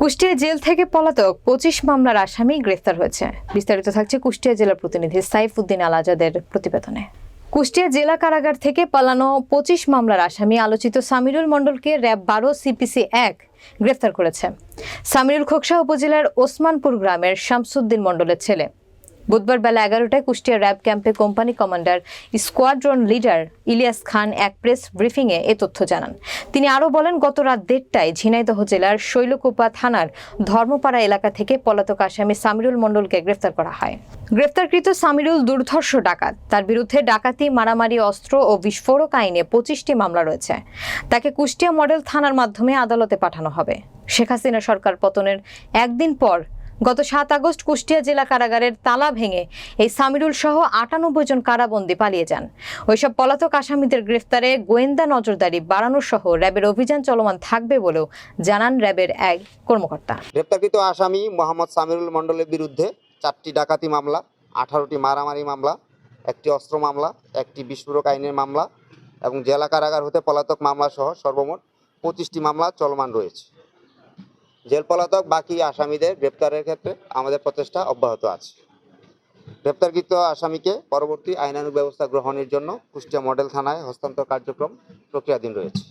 Kushtia jail থেকে পলাতক পঁচিশ মামলার আসামি গ্রেফতার হয়েছে। বিস্তারিত থাকছে কুষ্টিয়া জেলা প্রতিনিধি সাইফুদ্দিন আল আজাদের প্রতিবেদনে। কুষ্টিয়া জেলা কারাগার থেকে পালানো পঁচিশ মামলার আসামি আলোচিত সামিরুল মণ্ডলকে র্যাব বারো সিপিসি এক গ্রেফতার করেছে। সামিরুল খোকসা উপজেলার ওসমানপুর গ্রামের শামসুদ্দিন মণ্ডলের ছেলে। বুধবার বেলা এগারোটায় কুষ্টিয়া র্যাব ক্যাম্পে company commander, squadron leader Ilias Khan এক প্রেস ব্রিফিংয়ে এ তথ্য জানান। তিনি আরও বলেন, গত রাত দেড়টায় ঝিনাইদহ জেলার শৈলকুপা থানার ধর্মপাড়া এলাকা থেকে পলাতক আসামি সামিরুল মণ্ডলকে গ্রেফতার করা হয়। গ্রেফতারকৃত সামিরুল দুর্ধর্ষ ডাকাত। তার বিরুদ্ধে ডাকাতি, মারামারি, অস্ত্র ও বিস্ফোরক আইনে পঁচিশটি মামলা রয়েছে। তাকে কুষ্টিয়া মডেল থানার মাধ্যমে আদালতে পাঠানো হবে। শেখ হাসিনা সরকার পতনের একদিন পর গত সাত আগস্ট কুষ্টিয়া জেলা কারাগারের তালা ভেঙে এই সামিরুল সহ আটানব্বই জন কারাবন্দী পালিয়ে যান। ওইসব পলাতক আসামিদের গ্রেফতারে গোয়েন্দা নজরদারি বাড়ানো সহ র্যাবের অভিযান চলমান থাকবে বলেও জানান র্যাবের এক কর্মকর্তা। গ্রেপ্তারকৃত আসামি মোহাম্মদ সামিরুল মণ্ডলের বিরুদ্ধে চারটি ডাকাতি মামলা, আঠারোটি মারামারি মামলা, একটি অস্ত্র মামলা, একটি বিস্ফোরক আইনের মামলা এবং জেলা কারাগার হতে পলাতক মামলা সহ সর্বমোট পঁচিশটি মামলা চলমান রয়েছে। জেল পলাতক বাকি আসামিদের গ্রেপ্তারের ক্ষেত্রে আমাদের প্রচেষ্টা অব্যাহত আছে। গ্রেপ্তারকৃত আসামিকে পরবর্তী আইনানুগ ব্যবস্থা গ্রহণের জন্য কুষ্টিয়া মডেল থানায় হস্তান্তর কার্যক্রম প্রক্রিয়াধীন রয়েছে।